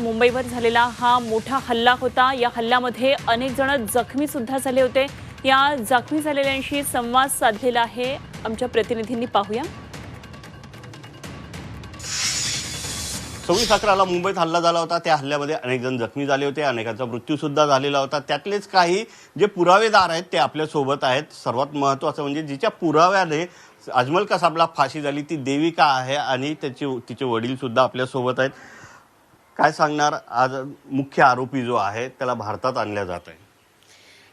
मुंबईवर झालेला हा मोठा हल्ला होता. या हल्ल्यामध्ये अनेक जण जखमी सुद्धा झाले होते. या जखमी झालेल्यांशी संवाद साधलेला आहे आमच्या प्रतिनिधींनी. पाहूया. सव्वीस अकराला मुंबईत हल्ला झाला होता. त्या हल्ल्यामध्ये अनेक जण जखमी झाले होते. अनेकांचा मृत्यूसुद्धा झालेला होता. त्यातलेच काही जे पुरावेदार आहेत ते आपल्यासोबत आहेत. सर्वात महत्त्वाचं म्हणजे जिच्या पुराव्याने अजमल कसाबला फाशी झाली ती देविका आहे आणि त्याचे तिचे वडीलसुद्धा आपल्यासोबत आहेत. काय सांगणार? आज मुख्य आरोपी जो आहे त्याला भारतात आणल्या जात आहे.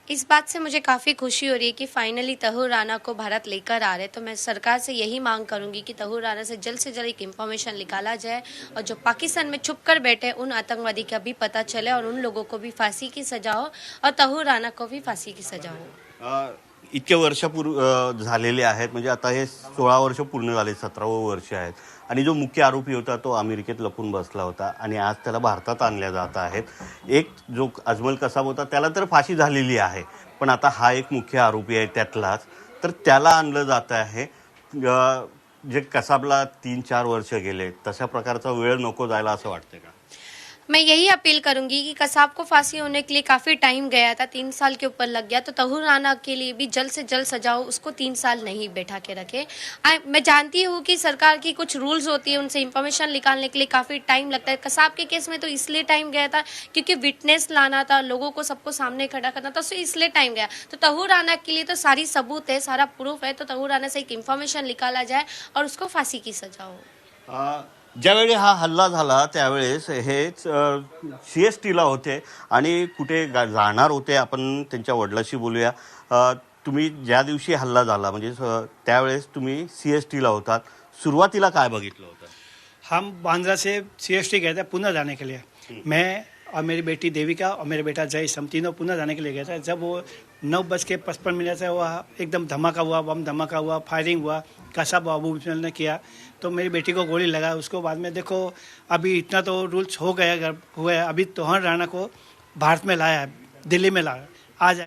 इस बात से मुझे काफ़ी खुशी हो रही है कि फाइनली तहूर राना को भारत लेकर आ रहे तो मैं सरकार से यही मांग करूँगी कि तहूर राना से जल्द से जल्द एक इन्फॉर्मेशन निकाला जाए और जो पाकिस्तान में छुप कर बैठे उन आतंकवादी का भी पता चले और उन लोगों को भी फांसी की सजा हो और तहूर राना को भी फांसी की सजा हो। इतक्या वर्षापूर्व झालेले आहेत. म्हणजे आता हे सोळा वर्ष पूर्ण झाले सतरावं वर्ष आहेत. आणि जो मुख्य आरोपी होता तो अमेरिकेत लपून बसला होता. आणि आज त्याला भारतात आणल्या जात आहेत. एक जो अजमल कसाब होता त्याला तर फाशी झालेली आहे. पण आता हा एक मुख्य आरोपी आहे त्यातलाच. तर त्याला आणलं जात आहे. जे कसाबला तीन चार वर्ष गेले. तशा प्रकारचा वेळ नको जायला असं वाटतं का? मैं यही अपील करूँगी कि कसाब को फांसी होने के लिए काफ़ी टाइम गया था, तीन साल के ऊपर लग गया तो तहूर राना के लिए भी जल्द से जल्द सजाओ उसको तीन साल नहीं बैठा के रखे। आ- मैं जानती हूँ कि सरकार की कुछ रूल्स होती है, उनसे इंफॉर्मेशन निकालने के लिए काफ़ी टाइम लगता है। कसाब के केस में तो इसलिए टाइम गया था क्योंकि विटनेस लाना था, लोगों को सबको सामने खड़ा करना था तो इसलिए टाइम गया। तो तहूर राना के लिए तो सारी सबूत है, सारा प्रूफ है तो तहूर राना से एक इंफॉर्मेशन निकाला जाए और उसको फांसी की सजा हो। ज्यावेळी हा हल्ला झाला त्यावेळेस हेच सी एस टीला होते आणि कुठे गा- जाणार होते आपण त्यांच्या वडिलाशी बोलूया. तुम्ही ज्या दिवशी हल्ला झाला म्हणजे त्यावेळेस तुम्ही सी एस टीला होतात. सुरुवातीला काय बघितलं होतं? हम बांद्रा से सी एस टी गए थे पुणे जाने के लिए. मैं और मेरी बेटी देविका और मेरा बेटा जय, हम तीनों पुणे जाने के लिए गए थे जब वो नौ बज के पचपन मिनट से वह एकदम धमाका हुआ, बम धमाका हुआ, फायरिंग हुआ, कसा बाबू ने किया तो मेरी बेटी को गोली लगा, उसको बाद में देखो, अभी इतना तो रूल्स हो गया, अगर है। अभी तोहन राणा को भारत में लाया है, दिल्ली में लाया आज